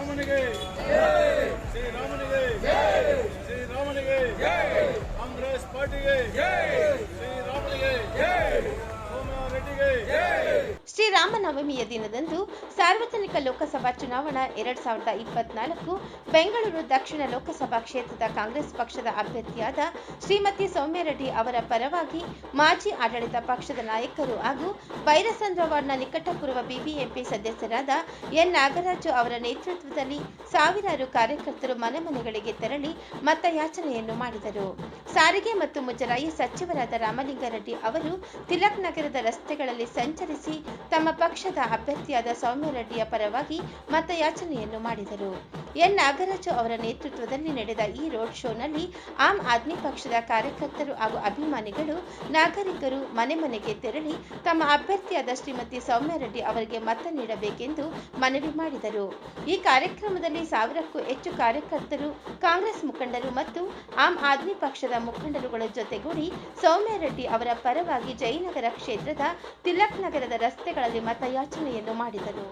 ಶ್ರೀರಾಮನಿಗೆ ಶ್ರೀರಾಮನಿಗೆ ಶ್ರೀರಾಮನಿಗೆ ಕಾಂಗ್ರೆಸ್ ಪಾರ್ಟಿಗೆ. ಶ್ರೀರಾಮನಿಗೆ ಸೋಮರೆಡ್ಡಿಗೆ ಶ್ರೀರಾಮನವಮಿಯ ದಿನದಂದು ಸಾರ್ವಜನಿಕ ಲೋಕಸಭಾ ಚುನಾವಣಾ ಎರಡ್ ಸಾವಿರದ ಇಪ್ಪತ್ನಾಲ್ಕು, ಬೆಂಗಳೂರು ದಕ್ಷಿಣ ಲೋಕಸಭಾ ಕ್ಷೇತ್ರದ ಕಾಂಗ್ರೆಸ್ ಪಕ್ಷದ ಅಭ್ಯರ್ಥಿಯಾದ ಶ್ರೀಮತಿ ಸೌಮ್ಯರೆಡ್ಡಿ ಅವರ ಪರವಾಗಿ ಮಾಜಿ ಆಡಳಿತ ಪಕ್ಷದ ನಾಯಕರು ಹಾಗೂ ಬೈರಸಂದ್ರ ವಾರ್ಡ್ನ ನಿಕಟಪೂರ್ವ ಬಿಬಿಎಂಪಿ ಸದಸ್ಯರಾದ ಎನ್ ನಾಗರಾಜು ಅವರ ನೇತೃತ್ವದಲ್ಲಿ ಸಾವಿರಾರು ಕಾರ್ಯಕರ್ತರು ಮನೆ ಮನೆಗಳಿಗೆ ತೆರಳಿ ಮತಯಾಚನೆಯನ್ನು ಮಾಡಿದರು. ಸಾರಿಗೆ ಮತ್ತು ಮುಜರಾಯಿ ಸಚಿವರಾದ ರಾಮಲಿಂಗಾರೆಡ್ಡಿ ಅವರು ತಿಲಕ್ ನಗರದ ರಸ್ತೆಗಳಲ್ಲಿ ಸಂಚರಿಸಿ ತಮ್ಮ ಪಕ್ಷದ ಅಭ್ಯರ್ಥಿಯಾದ ಸೌಮ್ಯರೆಡ್ಡಿಯ ಪರವಾಗಿ ಮತಯಾಚನೆಯನ್ನು ಮಾಡಿದರು. ಎನ್. ನಾಗರಾಜು ಅವರ ನೇತೃತ್ವದಲ್ಲಿ ನಡೆದ ಈ ರೋಡ್ ಶೋನಲ್ಲಿ ಆಮ್ ಆದ್ಮಿ ಪಕ್ಷದ ಕಾರ್ಯಕರ್ತರು ಹಾಗೂ ಅಭಿಮಾನಿಗಳು, ನಾಗರಿಕರು ಮನೆ ಮನೆಗೆ ತೆರಳಿ ತಮ್ಮ ಅಭ್ಯರ್ಥಿಯಾದ ಶ್ರೀಮತಿ ಸೌಮ್ಯರೆಡ್ಡಿ ಅವರಿಗೆ ಮತ ನೀಡಬೇಕೆಂದು ಮನವಿ ಮಾಡಿದರು. ಈ ಕಾರ್ಯಕ್ರಮದಲ್ಲಿ ಸಾವಿರಕ್ಕೂ ಹೆಚ್ಚು ಕಾರ್ಯಕರ್ತರು, ಕಾಂಗ್ರೆಸ್ ಮುಖಂಡರು ಮತ್ತು ಆಮ್ ಆದ್ಮಿ ಪಕ್ಷದ ಮುಖಂಡರುಗಳ ಜೊತೆಗೂಡಿ ಸೌಮ್ಯರೆಡ್ಡಿ ಅವರ ಪರವಾಗಿ ಜಯನಗರ ಕ್ಷೇತ್ರದ ತಿಲಕ್ ನಗರದ ರಸ್ತೆಗಳಲ್ಲಿ ಮತಯಾಚನೆಯನ್ನು ಮಾಡಿದರು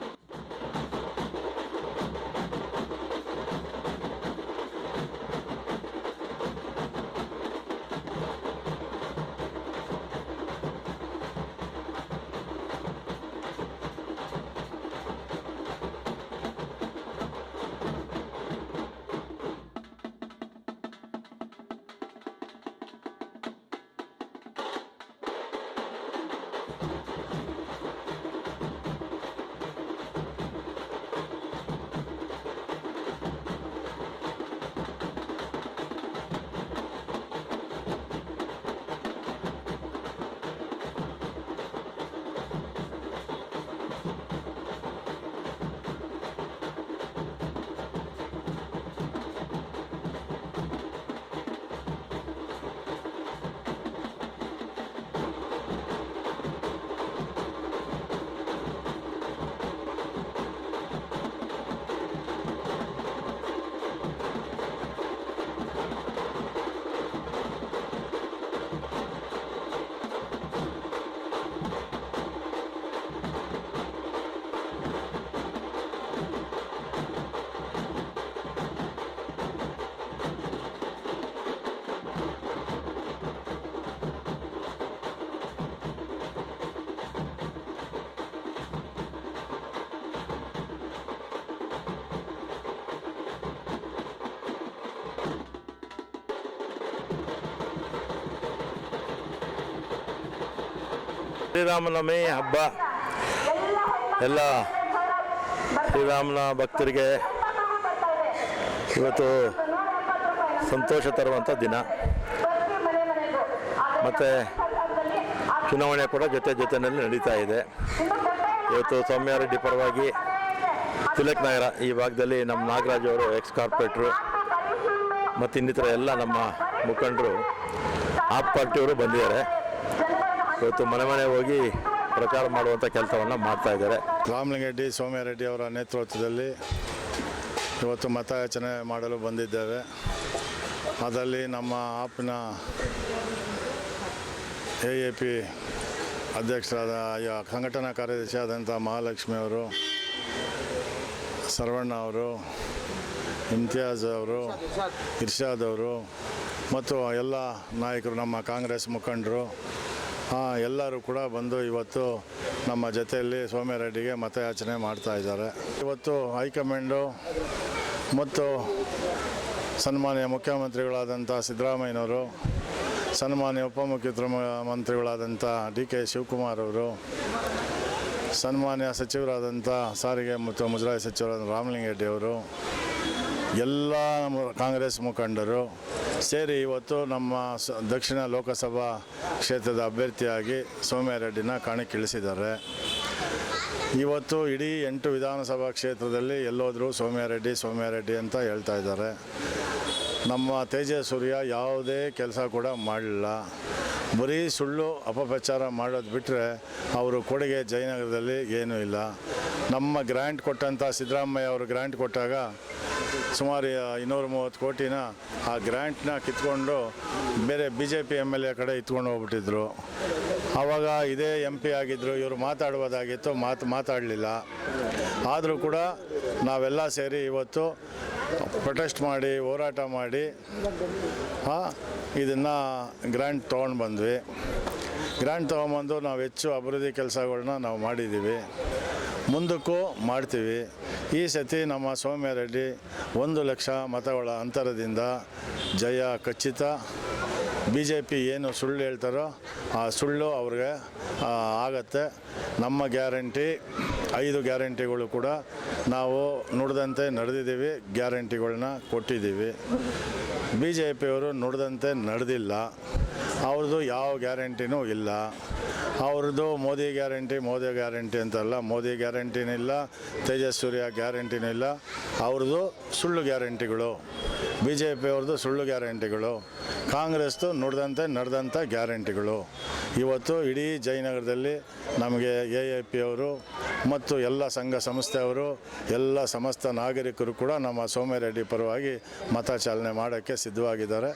ಶ್ರೀರಾಮನವಮಿ ಹಬ್ಬ. ಎಲ್ಲ ಶ್ರೀರಾಮನ ಭಕ್ತರಿಗೆ ಇವತ್ತು ಸಂತೋಷ ತರುವಂಥ ದಿನ. ಮತ್ತು ಚುನಾವಣೆ ಕೂಡ ಜೊತೆ ಜೊತೆಯಲ್ಲಿ ನಡೀತಾ ಇದೆ. ಇವತ್ತು ಸೌಮ್ಯಾರೆಡ್ಡಿ ಪರವಾಗಿ ತಿಲಕ್ ನಗರ ಈ ಭಾಗದಲ್ಲಿ ನಮ್ಮ ನಾಗರಾಜ್ ಅವರು ಎಕ್ಸ್ ಕಾರ್ಪೊರೇಟ್ರು ಮತ್ತು ಇನ್ನಿತರ ಎಲ್ಲ ನಮ್ಮ ಮುಖಂಡರು, ಆಪ್ ಪಾರ್ಟಿಯವರು ಬಂದಿದ್ದಾರೆ. ಇವತ್ತು ಮನೆ ಮನೆ ಹೋಗಿ ಪ್ರಚಾರ ಮಾಡುವಂಥ ಕೆಲಸವನ್ನು ಮಾಡ್ತಾ ಇದ್ದಾರೆ. ರಾಮಲಿಂಗರೆಡ್ಡಿ ಸೋಮ್ಯಾರೆಡ್ಡಿ ಅವರ ನೇತೃತ್ವದಲ್ಲಿ ಇವತ್ತು ಮತಯಾಚನೆ ಮಾಡಲು ಬಂದಿದ್ದೇವೆ ಅದರಲ್ಲಿ ನಮ್ಮ ಆಪ್ನ ಎ ಎ ಪಿ ಅಧ್ಯಕ್ಷರಾದ ಸಂಘಟನಾ ಕಾರ್ಯದರ್ಶಿ ಆದಂಥ ಮಹಾಲಕ್ಷ್ಮಿ ಅವರು, ಸರವಣ್ಣ ಅವರು, ಇಮ್ತಿಯಾಜ್ ಅವರು, ಇರ್ಷಾದ್ ಅವರು, ಮತ್ತು ಎಲ್ಲ ನಾಯಕರು, ನಮ್ಮ ಕಾಂಗ್ರೆಸ್ ಮುಖಂಡರು ಎಲ್ಲರೂ ಕೂಡ ಬಂದು ಇವತ್ತು ನಮ್ಮ ಜೊತೆಯಲ್ಲಿ ಸೋಮ್ಯರೆಡ್ಡಿಗೆ ಮತಯಾಚನೆ ಮಾಡ್ತಾ ಇದ್ದಾರೆ. ಇವತ್ತು ಹೈಕಮಾಂಡು ಮತ್ತು ಸನ್ಮಾನ್ಯ ಮುಖ್ಯಮಂತ್ರಿಗಳಾದಂಥ ಸಿದ್ದರಾಮಯ್ಯನವರು, ಸನ್ಮಾನ್ಯ ಉಪಮುಖ್ಯಮಂತ್ರಿಗಳಾದಂಥ ಡಿ ಕೆ ಶಿವಕುಮಾರ್ ಅವರು, ಸನ್ಮಾನ್ಯ ಸಚಿವರಾದಂಥ ಸಾರಿಗೆ ಮತ್ತು ಮುಜರಾಯಿ ಸಚಿವರಾದ ರಾಮಲಿಂಗರೆಡ್ಡಿ ಅವರು ಎಲ್ಲ ನಮ್ಮ ಕಾಂಗ್ರೆಸ್ ಮುಖಂಡರು ಸೇರಿ ಇವತ್ತು ನಮ್ಮ ದಕ್ಷಿಣ ಲೋಕಸಭಾ ಕ್ಷೇತ್ರದ ಅಭ್ಯರ್ಥಿಯಾಗಿ ಸೋಮ್ಯಾರೆಡ್ಡಿನ ಕಣಕ್ಕಿಳಿಸಿದ್ದಾರೆ ಇವತ್ತು ಇಡೀ ಎಂಟು ವಿಧಾನಸಭಾ ಕ್ಷೇತ್ರದಲ್ಲಿ ಎಲ್ಲೋದರೂ ಸೋಮ್ಯಾರೆಡ್ಡಿ ಸೋಮ್ಯಾರೆಡ್ಡಿ ಅಂತ ಹೇಳ್ತಾ ಇದ್ದಾರೆ. ನಮ್ಮ ತೇಜಸ್ವರ್ಯ ಯಾವುದೇ ಕೆಲಸ ಕೂಡ ಮಾಡಲಿಲ್ಲ. ಬರೀ ಸುಳ್ಳು ಅಪಪ್ರಚಾರ ಮಾಡೋದು ಬಿಟ್ಟರೆ ಅವರು ಕೊಡುಗೆ ಜಯನಗರದಲ್ಲಿ ಏನೂ ಇಲ್ಲ. ನಮ್ಮ ಗ್ರ್ಯಾಂಟ್ ಕೊಟ್ಟಂಥ ಸಿದ್ದರಾಮಯ್ಯ ಅವರು ಗ್ರ್ಯಾಂಟ್ ಕೊಟ್ಟಾಗ ಸುಮಾರು ಇನ್ನೂರ ಮೂವತ್ತು ಕೋಟಿನ ಆ ಗ್ರ್ಯಾಂಟ್ನ ಕಿತ್ಕೊಂಡು ಬೇರೆ B J P M L A ಕಡೆ ಇತ್ಕೊಂಡು ಹೋಗ್ಬಿಟ್ಟಿದ್ರು. ಆವಾಗ ಇದೇ ಎಂ ಪಿ ಆಗಿದ್ದರು ಇವರು ಮಾತಾಡುವುದಾಗಿತ್ತು, ಮಾತು, ಮಾತಾಡಲಿಲ್ಲ. ಆದರೂ ಕೂಡ ನಾವೆಲ್ಲ ಸೇರಿ ಇವತ್ತು ಪ್ರೊಟೆಸ್ಟ್ ಮಾಡಿ, ಹೋರಾಟ ಮಾಡಿ ಇದನ್ನು ಗ್ರ್ಯಾಂಟ್ ತೊಗೊಂಡು ಬಂದ್ವಿ. ಗ್ರ್ಯಾಂಟ್ ತೊಗೊಂಬಂದು ನಾವು ಹೆಚ್ಚು ಅಭಿವೃದ್ಧಿ ಕೆಲಸಗಳನ್ನ ನಾವು ಮಾಡಿದ್ದೀವಿ ಮುಂದಕ್ಕೂ ಮಾಡ್ತೀವಿ. ಈ ಸತಿ ನಮ್ಮ ಸೌಮ್ಯ ರೆಡ್ಡಿ ಒಂದು ಲಕ್ಷ ಮತಗಳ ಅಂತರದಿಂದ ಜಯ ಖಚಿತ. ಬಿ ಜೆ ಪಿ ಏನು ಸುಳ್ಳು ಹೇಳ್ತಾರೋ ಆ ಸುಳ್ಳು ಅವ್ರಿಗೆ ಆಗತ್ತೆ. ನಮ್ಮ ಗ್ಯಾರಂಟಿ. ಐದು ಗ್ಯಾರಂಟಿಗಳು ಕೂಡ ನಾವು ನುಡಿದಂತೆ ನಡೆದಿದ್ದೀವಿ, ಗ್ಯಾರಂಟಿಗಳನ್ನ ಕೊಟ್ಟಿದ್ದೀವಿ. ಬಿ ಜೆ ಪಿಯವರು ನುಡಿದಂತೆ ನಡೆದಿಲ್ಲ. ಅವ್ರದ್ದು ಯಾವ ಗ್ಯಾರಂಟಿನೂ ಇಲ್ಲ. ಅವ್ರದ್ದು ಮೋದಿ ಗ್ಯಾರಂಟಿ ಮೋದಿ ಗ್ಯಾರಂಟಿ ಅಂತಲ್ಲ, ಮೋದಿ ಗ್ಯಾರಂಟಿನೂ ಇಲ್ಲ ತೇಜಸ್ವಿಯ ಗ್ಯಾರಂಟಿನೂ ಇಲ್ಲ. ಅವ್ರದ್ದು ಸುಳ್ಳು ಗ್ಯಾರಂಟಿಗಳು. ಬಿ ಜೆ ಪಿಯವ್ರದ್ದು ಸುಳ್ಳು ಗ್ಯಾರಂಟಿಗಳು, ಕಾಂಗ್ರೆಸ್ದು ನುಡ್ದಂತೆ ನಡೆದಂಥ ಗ್ಯಾರಂಟಿಗಳು. ಇವತ್ತು ಇಡೀ ಜಯನಗರದಲ್ಲಿ ನಮಗೆ ಎ ಎ ಪಿ ಅವರು ಮತ್ತು ಎಲ್ಲ ಸಂಘ ಸಂಸ್ಥೆಯವರು, ಎಲ್ಲ ಸಮಸ್ತ ನಾಗರಿಕರು ಕೂಡ ನಮ್ಮ ಸೋಮ್ಯರೆಡ್ಡಿ ಪರವಾಗಿ ಮತ ಚಾಲನೆ ಮಾಡೋಕ್ಕೆ ಸಿದ್ಧವಾಗಿದ್ದಾರೆ.